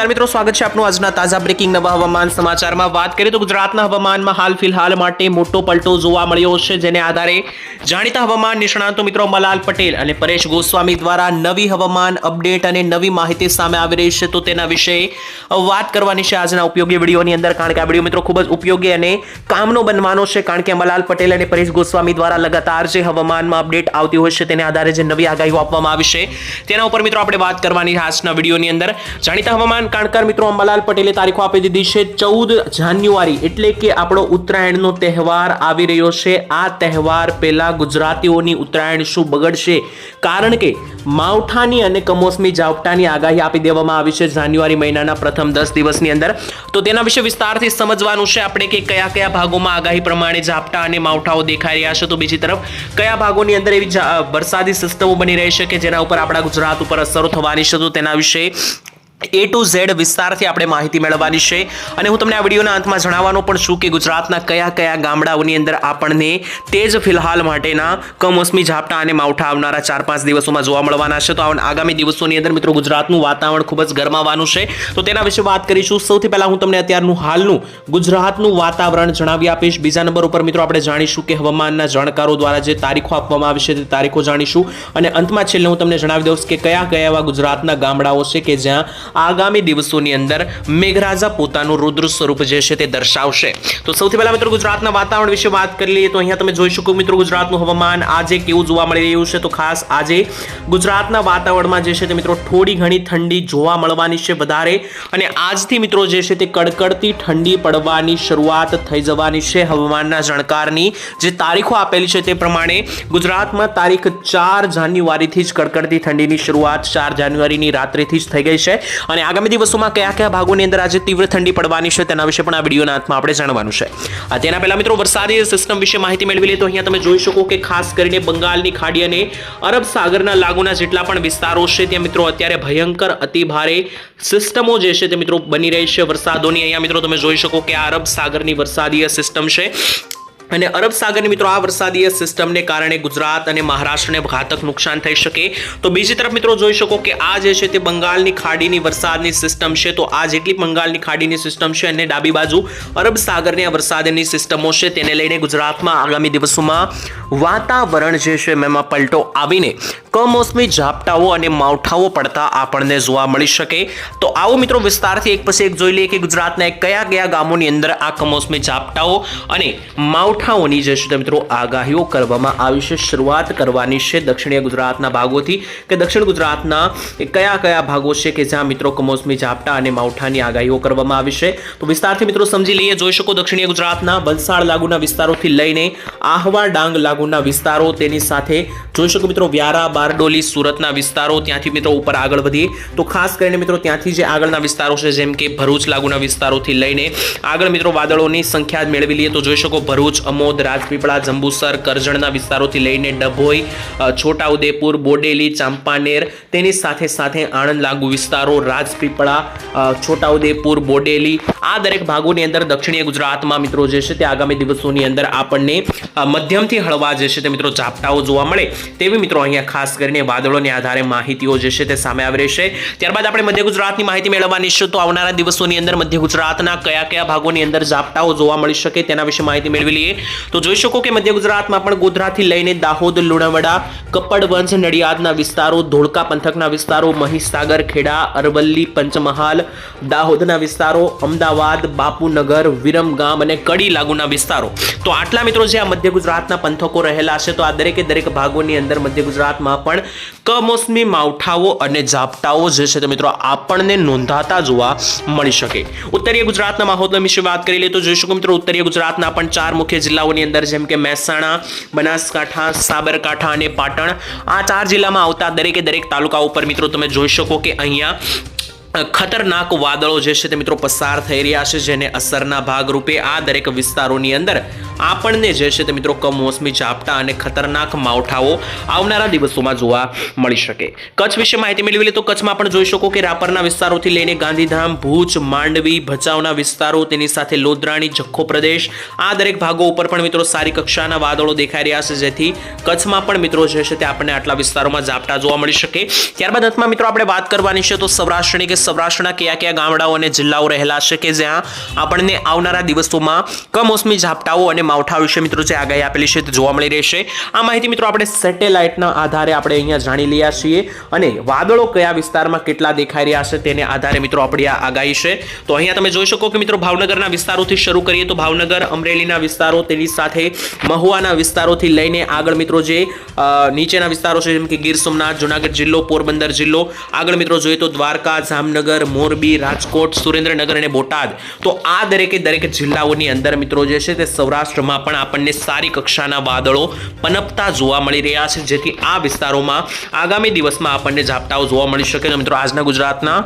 નમસ્કાર મિત્રો, સ્વાગત છે આપનું આજના તાજા બ્રેકિંગ નવા હવામાન સમાચારમાં. વાત કરીએ તો ગુજરાતના હવામાનમાં હાલ ફિલહાલ માટે મોટો પલટો જોવા મળ્યો છે, જેને આધારે જાણીતા હવામાન નિષ્ણાંતો મિત્રો મલાલ પટેલ અને પરેશ ગોસ્વામી દ્વારા નવી હવામાન અપડેટ અને નવી માહિતી સામે આવી રહી છે. તો તેના વિશે વાત કરવાની છે આજના ઉપયોગી વિડીયોની અંદર, કારણ કે આ વીડિયો મિત્રો ખૂબ જ ઉપયોગી અને કામનો બનવાનો છે, કારણ કે મલાલ પટેલ અને પરેશ ગોસ્વામી દ્વારા લગાતાર જે હવામાનમાં અપડેટ આવતી હોય છે, તેને આધારે જે નવી આગાહીઓ આપવામાં આવી છે. તેના ઉપર મિત્રો આપણે વાત કરવાની આજના વિડીયોની અંદર. જાણીતા હવામાન કાણકાર મિત્રો, અંબાલાલ પટેલે તારીખો આપી દીધી છે ચૌદ જાન્યુઆરી. એટલે કે આપણો ઉત્તરાયણનો તહેવાર આવી રહ્યો છે. આ તહેવાર પહેલાં ગુજરાતીઓની ઉત્તરાયણ શું બગડશે? કારણ કે માવઠાની અને કમોસમી ઝાપટાની આગાહી આપી દેવામાં આવી છે જાન્યુઆરી મહિનાના પ્રથમ દસ દિવસની અંદર. તો તેના વિશે વિસ્તારથી સમજવાનું છે આપણે કે કયા કયા ભાગોમાં આગાહી પ્રમાણે ઝાપટા અને માવઠાઓ દેખાઈ રહ્યા છે. તો બીજી તરફ, કયા ભાગોની અંદર એવી વરસાદી સિસ્ટમો બની રહી છે કે જેના ઉપર આપણા ગુજરાત ઉપર અસરો થવાની છે? તો તેના વિશે એ ટુ ઝેડ વિસ્તારથી આપણે માહિતી મેળવવાની છે. અને હું તમને આ વિડીયોના અંતમાં જણાવવાનો પણ છું કે ગુજરાતના કયા કયા ગામડાઓની અંદર આપણને તે જ ફિલહાલ માટેના કમોસમી ઝાપટા અને માવઠા આવનારા ચાર પાંચ દિવસોમાં જોવા મળવાના છે. તો આગામી દિવસોની અંદર મિત્રો ગુજરાતનું વાતાવરણ ખૂબ જ ગરમાવાનું છે. તો તેના વિશે વાત કરીશું. સૌથી પહેલાં હું તમને અત્યારનું હાલનું ગુજરાતનું વાતાવરણ જણાવી આપીશ. બીજા નંબર ઉપર મિત્રો આપણે જાણીશું કે હવામાનના જાણકારો દ્વારા જે તારીખો આપવામાં આવી છે તે તારીખો જાણીશું. અને અંતમાં છેલ્લે હું તમને જણાવી દઉં કે કયા કયા એવા ગુજરાતના ગામડાઓ છે કે જ્યાં આગામી દિવસોની અંદર મેઘરાજા પોતાનું રુદ્ર સ્વરૂપ જે છે તે દર્શાવશે. તો સૌથી પહેલા મિત્રો ગુજરાતના વાતાવરણ વિશે વાત કરી લઈએ તો અહીંયા તમે જોઈ શકો મિત્રો ગુજરાતનું હવામાન આજે કેવું જોવા મળી રહ્યું છે. તો ખાસ આજે ગુજરાતના વાતાવરણમાં જે છે તે મિત્રો થોડી ઘણી ઠંડી જોવા મળવાની છે વધારે અને આજથી મિત્રો જે છે તે કડકડતી ઠંડી પડવાની શરૂઆત થઈ જવાની છે હવામાનના જાણકારની. જે તારીખો આપેલી છે તે પ્રમાણે ગુજરાતમાં તારીખ ચાર જાન્યુઆરીથી જ કડકડતી ઠંડીની શરૂઆત ચાર જાન્યુઆરીની રાત્રિથી જ થઈ ગઈ છે. અને આગામી દિવસોમાં કયા કયા ભાગોની અંદર આજે તીવ્ર ઠંડી પડવાની છે તેના વિશે પણ આ વિડીયોના અંતમાં આપણે જાણવાનું છે. તેના પહેલા મિત્રો વરસાદી સિસ્ટમ વિશે માહિતી મેળવી લે તો અહીંયા તમે જોઈ શકો કે ખાસ કરીને બંગાળની ખાડી અને અરબ સાગરના લાગુના જેટલા પણ વિસ્તારો છે, ત્યાં મિત્રો અત્યારે ભયંકર અતિભારે સિસ્ટમો જે છે તે મિત્રો બની રહી છે વરસાદોની. અહીંયા મિત્રો તમે જોઈ શકો કે આ અરબ સાગરની વરસાદીય સિસ્ટમ છે. અને અરબ સાગરની મિત્રો, આ વરસાદીય સિસ્ટમને કારણે ગુજરાત અને મહારાષ્ટ્રને ઘાતક નુકસાન થઈ શકે. તો બીજી તરફ મિત્રો, જોઈ શકો કે આ જે છે તે બંગાળની ખાડીની વરસાદની સિસ્ટમ છે. તો આ જેટલી બંગાળની ખાડીની સિસ્ટમ છે અને ડાબી બાજુ અરબ સાગરની આ વરસાદની સિસ્ટમો છે, તેને લઈને ગુજરાતમાં આગામી દિવસોમાં વાતાવરણ જે છે એમાં પલટો આવીને કમોસમી ઝાપટાઓ અને માવઠાઓ પડતા આપણને જોવા મળી શકે. તો આવો મિત્રો, વિસ્તારથી એક પછી એક જોઈ લઈએ કે ગુજરાતના કયા કયા ગામોની અંદર આ કમોસમી ઝાપટાઓ અને માવઠાઓની જે છે મિત્રો આગાહીઓ કરવામાં આવી છે, શરૂઆત કરવાની છે દક્ષિણીય ગુજરાતના ભાગોથી કે દક્ષિણ ગુજરાતના કયા કયા ભાગો છે કે જ્યાં મિત્રો કમોસમી ઝાપટા અને માવઠાની આગાહીઓ કરવામાં આવી છે. તો વિસ્તારથી મિત્રો સમજી લઈએ, જોઈ શકો દક્ષિણીય ગુજરાતના વલસાડ લાગુના વિસ્તારોથી લઈને આહવા ડાંગ લાગુના વિસ્તારો તેની સાથે જોઈ શકો મિત્રો વ્યારા, બારડોલી, સુરતના વિસ્તારો ત્યાંથી મિત્રો ઉપર આગળ વધીએ. તો ખાસ કરીને મિત્રો ત્યાંથી જે આગળના વિસ્તારો છે, જેમ કે ભરૂચ લાગુના વિસ્તારોથી લઈને આગળ મિત્રો વાદળોની સંખ્યા મેળવી લઈએ તો જોઈ શકો ભરૂચ અમોદ રાજપીપળા જંબુસર કરજણના વિસ્તારોથી લઈને ડભોઈ છોટાઉદેપુર, બોડેલી, ચાંપાનેર તેની સાથે સાથે આણંદ લાગુ વિસ્તારો, રાજપીપળા છોટાઉદેપુર, બોડેલી આ દરેક ભાગોની અંદર દક્ષિણીય ગુજરાતમાં મિત્રો જે છે તે આગામી દિવસોની અંદર આપણને મધ્યમથી હળવા જે છે તે મિત્રો ઝાપટાઓ જોવા મળે તેવી મિત્રો અહીંયા ખાસ કરીને વાદળોને આધારે માહિતીઓ જે છે તે સામે આવી રહેશે. ત્યારબાદ આપણે મધ્ય ગુજરાતની માહિતી મેળવવાની છે તો આવનારા દિવસોની અંદર મધ્ય ગુજરાતના કયા કયા ભાગોની અંદર ઝાપટાઓ જોવા મળી શકે તેના વિશે માહિતી મેળવી લઈએ. તો જોઈ શકો કે મધ્ય ગુજરાતમાં પણ ગોધરાથી લઈને દાહોદ, લુણાવાડા, કપડવંજ, નડિયાદના વિસ્તારો, ધોળકા પંથકના વિસ્તારો, મહીસાગર, ખેડા, અરવલ્લી, પંચમહાલ, દાહોદના વિસ્તારો, અમદાવાદ, બાપુનગર, વિરમગામ અને કડી લાગુના વિસ્તારો. તો આટલા મિત્રો જે આ મધ્ય ગુજરાતના પંથકો રહેલા છે, તો આ દરેકે દરેક ભાગોની અંદર મધ્ય ગુજરાતમાં પણ કમોસમી માવઠાઓ અને ઝાપટાઓ જે છે તે મિત્રો આપણને નોંધાતા જોવા મળી શકે. ઉત્તરીય ગુજરાતના માહોલ વિશે વાત કરી લઈએ તો જોઈ શકો મિત્રો ઉત્તરીય ગુજરાતના પણ ચાર મુખ્ય જિલ્લાઓની અંદર જેમ કે મહેસાણા, બનાસકાંઠા, સાબરકાંઠા અને પાટણ આ ચાર જિલ્લામાં આવતા દરેકે દરેક તાલુકા ઉપર મિત્રો તમે જોઈ શકો કે અહીંયા ખતરનાક વાદળો જે છે તે મિત્રો પસાર થઈ રહ્યા છે, જેને અસરના ભાગરૂપે આ દરેક વિસ્તારોની અંદર આપણને જે છે તે મિત્રો કમોસમી ઝાપટા અને ખતરનાક માવઠાઓ આવનારા દિવસોમાં જોવા મળી શકે. કચ્છ વિશે માહિતી મેળવી લે તો કચ્છમાં પણ જોઈ શકો કે રાપરના વિસ્તારોથી લઈને ગાંધીધામ, ભુજ, માંડવી, ભચાઉના વિસ્તારો, તેની સાથે લોદરાણી, જખો પ્રદેશ, આ દરેક ભાગો ઉપર પણ મિત્રો સારી કક્ષાના વાદળો દેખાઈ રહ્યા છે, જેથી કચ્છમાં પણ મિત્રો જે છે તે આપણને આટલા વિસ્તારોમાં ઝાપટા જોવા મળી શકે. ત્યારબાદ અંતમાં મિત્રો આપણે વાત કરવાની છે તો સૌરાષ્ટ્રની કે સૌરાષ્ટ્રના કયા કયા ગામડાઓ અને જિલ્લાઓ રહેલા છે કે જ્યાં આપણને આવનારા દિવસોમાં કમોસમી ઝાપટાઓ અને માવઠા વિશે મિત્રો, જે આગાહી આપેલી છે તે જોવા મળી રહેશે આ માહિતી, મિત્રો, આપણે સેટેલાઇટના આધારે આપણે અહીંયા જાણી લઈએ છીએ અને વાદળો કયા વિસ્તારમાં કેટલા દેખાઈ રહ્યા છે તેને આધારે, મિત્રો, આપણી આ આગાહી છે. તો અહીંયા તમે જોઈ શકો કે, મિત્રો, ભાવનગરના વિસ્તારોથી શરૂ કરીએ તો ભાવનગર, અમરેલીના વિસ્તારો, તેની સાથે મહુવાના વિસ્તારોથી લઈને આગળ, મિત્રો, જે નીચેના વિસ્તારો છે, જેમ કે ગીર સોમનાથ, જુનાગઢ જિલ્લો, પોરબંદર જિલ્લો, આગળ, મિત્રો, જોઈએ તો દ્વારકા, જામનગર, મોરબી, રાજકોટ, સુરેન્દ્રનગર અને બોટાદ. તો આ દરેકે દરેક જિલ્લાઓની અંદર, મિત્રો, જે છે તે સૌરાષ્ટ્રમાં પણ આપણને સારી કક્ષાના વાદળો પનપતા જોવા મળી રહ્યા છે, જેથી આ વિસ્તારોમાં આગામી દિવસમાં આપણને ઝાપટાઓ જોવા મળી શકે મિત્રો, આજના ગુજરાતના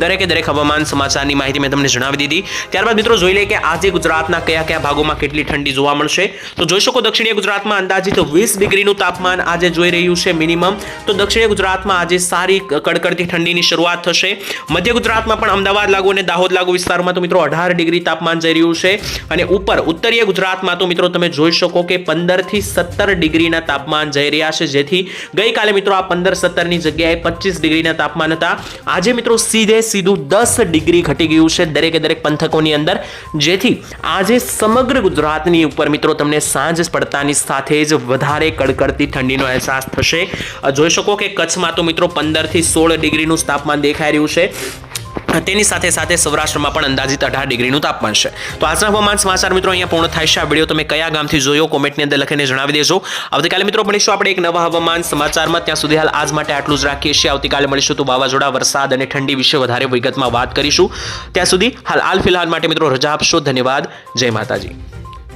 દરેકે દરેક હવામાન સમાચારની માહિતી મેં તમને જણાવી દીધી. ત્યારબાદ મિત્રો, જોઈ લઈએ કે આજે ગુજરાતના કયા કયા ભાગોમાં કેટલી ઠંડી જોવા મળશે. તો જોઈ શકો દક્ષિણીય ગુજરાતમાં અંદાજિત વીસ ડિગ્રીનું તાપમાન આજે જોઈ રહ્યું છે મિનિમમ. તો દક્ષિણીય ગુજરાતમાં આજે સારી કડકડતી ઠંડીની શરૂઆત થશે. મધ્ય ગુજરાતમાં પણ અમદાવાદ લાગુ અને દાહોદ લાગુ વિસ્તારમાં તો મિત્રો, અઢાર ડિગ્રી તાપમાન જઈ રહ્યું છે. અને ઉપર ઉત્તરીય ગુજરાતમાં તો મિત્રો તમે જોઈ શકો કે પંદરથી સત્તર ડિગ્રીના તાપમાન જઈ રહ્યા છે. જેથી ગઈકાલે મિત્રો આ પંદર સત્તરની જગ્યાએ પચીસ ડિગ્રીના તાપમાન હતા. આજે મિત્રો સીધે સીધું દસ ડિગ્રી ઘટી ગયું છે દરેકે દરેક પંથકોની અંદર. જેથી આજે સમગ્ર ગુજરાતની ઉપર મિત્રો તમને સાંજ પડતાની સાથે જ વધારે કડકડતી ઠંડીનો અહેસાસ થશે. જોઈ શકો કે કચ્છમાં તો મિત્રો પંદરથી સોળ ડિગ્રીનું તાપમાન દેખાઈ રહ્યું છે. તેની સાથે સાથે સૌરાષ્ટ્રમાં પણ અંદાજિત અઢાર ડિગ્રીનું તાપમાન છે. તો આજના હવામાન સમાચાર મિત્રો અહીંયા પૂર્ણ થાય છે. આ વીડિયો તમે કયા ગામથી જોયો, કોમેન્ટની અંદર લખીને જણાવી દેજો. આવતીકાલે મિત્રો મળીશું આપણે એક નવા હવામાન સમાચારમાં. ત્યાં સુધી હાલ આજ માટે આટલું જ રાખીએ છીએ. આવતીકાલે મળીશું તો વાવાઝોડા, વરસાદ અને ઠંડી વિશે વધારે વિગતમાં વાત કરીશું. ત્યાં સુધી હાલ હાલ ફિલહાલ માટે મિત્રો રજા આપશો. ધન્યવાદ. જય માતાજી.